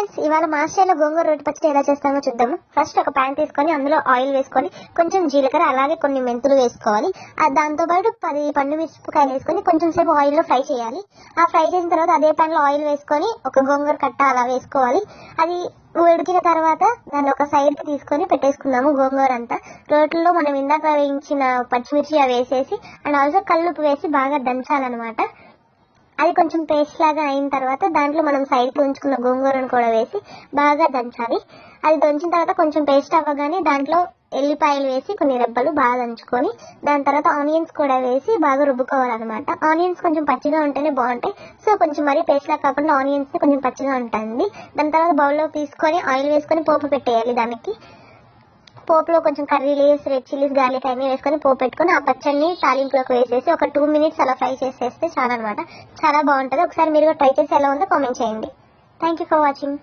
Friends ఇవాళ మాస్టర్లో గోంగూర రొట్టె పచ్చడి ఎలా చేస్తామో చూద్దాము. ఫస్ట్ ఒక ప్యాన్ తీసుకొని అందులో ఆయిల్ వేసుకొని కొంచెం జీలకర్ర అలాగే కొన్ని మెంతులు వేసుకోవాలి. దాంతోపాటు దాంతో పాటు పది పండు మిరపకాయలు వేసుకొని కొంచెం సేపు ఆయిల్లో ఫ్రై చేయాలి. ఆ ఫ్రై చేసిన తర్వాత అదే ప్యాన్లో ఆయిల్ వేసుకొని ఒక గోంగూర కట్ట అలా వేసుకోవాలి. అది ఉడికిన తర్వాత దాన్ని ఒక సైడ్కి కి తీసుకొని పెట్టేసుకున్నాము గోంగూర అంతా. రోట్లో మనం ఇందాక వేయించిన పచ్చిమిర్చి అవి వేసేసి అండ్ ఆల్సో కల్లుపు వేసి బాగా దంచాలన్నమాట. అది కొంచెం పేస్ట్ లాగా అయిన తర్వాత దాంట్లో మనం సైడ్కి ఉంచుకున్న గోంగూరను కూడా వేసి బాగా దంచాలి. అది దంచిన తర్వాత కొంచెం పేస్ట్ అవ్వగానే దాంట్లో ఎల్లిపాయలు వేసి కొన్ని రెబ్బలు బాగా దంచుకొని దాని తర్వాత ఆనియన్స్ కూడా వేసి బాగా రుబ్బుకోవాలన్నమాట. ఆనియన్స్ కొంచెం పచ్చిగా ఉంటేనే బాగుంటాయి. సో కొంచెం మరీ పేస్ట్ లాగా కాకుండా ఆనియన్స్ కొంచెం పచ్చిగా ఉంటుంది. దాని తర్వాత బౌల్లో తీసుకొని ఆయిల్ వేసుకొని పోపు పెట్టేయాలి దానికి. పోపులో కొంచెం curry leaves red chillies garlic అన్ని వేసుకొని పోపు పెట్టుకొని ఆ పచ్చడిని తాలింపులోకి వేసేసి ఒక టూ మినిట్స్ అలా ఫ్రై చేసేస్తే చాలా అనమాట చాలా బాగుంటుంది. ఒకసారి మీరు ట్రై చేసి ఎలా ఉందో కామెంట్ చేయండి. Thank you for watching